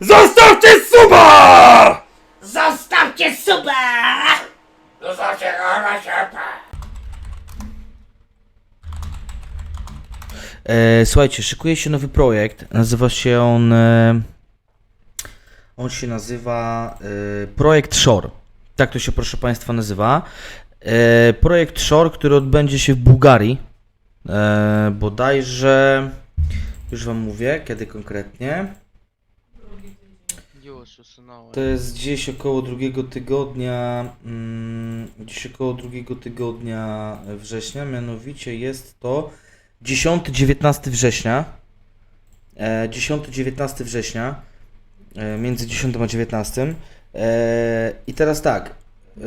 Zostawcie suba! Zostawcie suba! E, słuchajcie, szykuje się nowy projekt. Nazywa się on. E, on się nazywa e, Projekt Shore. Tak to się, proszę Państwa, nazywa. E, projekt Shore, który odbędzie się w Bułgarii. E, bodajże. Już Wam mówię, kiedy konkretnie. Już usunąłem. To jest gdzieś około drugiego tygodnia, mm, gdzieś około drugiego tygodnia września, mianowicie jest to 10-19 września. E, 10-19 września, e, między 10 a 19. E, I teraz tak, e,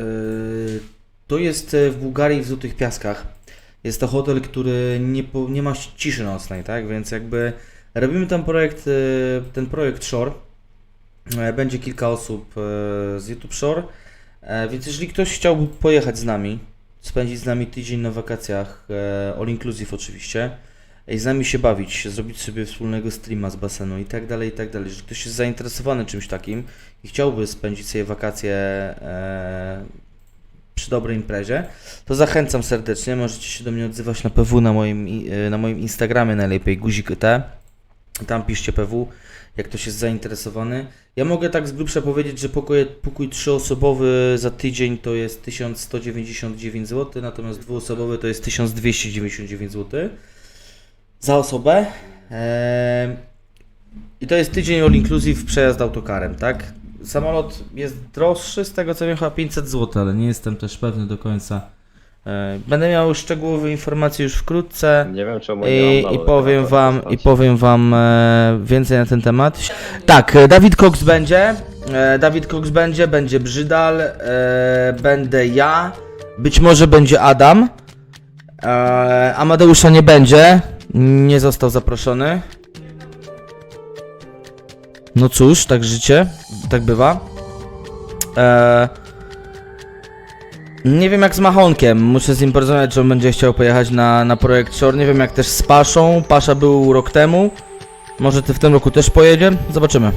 to jest w Bułgarii w Złotych Piaskach. Jest to hotel, który nie, po, nie ma ciszy nocnej, tak? Więc jakby robimy ten projekt, e, ten projekt Shore. E, Będzie kilka osób e, z YouTube Shore, e, więc jeżeli ktoś chciałby pojechać z nami, spędzić z nami tydzień na wakacjach, all inclusive oczywiście, i z nami się bawić, zrobić sobie wspólnego streama z basenu i tak dalej, i tak dalej. Jeżeli ktoś jest zainteresowany czymś takim i chciałby spędzić sobie wakacje przy dobrej imprezie, to zachęcam serdecznie. Możecie się do mnie odzywać na PW na moim, na moim Instagramie najlepiej, guzik T. Tam piszcie PW, jak ktoś jest zainteresowany. Ja mogę tak z grubsza powiedzieć, że pokój, pokój trzyosobowy za tydzień to jest 1199 zł, natomiast dwuosobowy to jest 1299 zł za osobę. Eee, I to jest tydzień all inclusive przejazd autokarem, tak? Samolot jest droższy, z tego co wiem chyba 500 zł, ale nie jestem też pewny do końca. Eee, Będę miał szczegółowe informacje już wkrótce. Nie wiem czemu nie I, mam i powiem wam, i powiem wam e, więcej na ten temat. Tak, e, Dawid Cox będzie. E, Dawid Cox będzie, będzie Brzydal, e, będę ja. Być może będzie Adam. E, Amadeusza nie będzie. Nie został zaproszony. No cóż, tak życie, tak bywa. Nie wiem jak z Machonkiem, muszę z nim porozmawiać, czy on będzie chciał pojechać na, na projekt Shore. Nie wiem jak też z Paszą. Pasza był rok temu. Może ty w tym roku też pojedzie? Zobaczymy.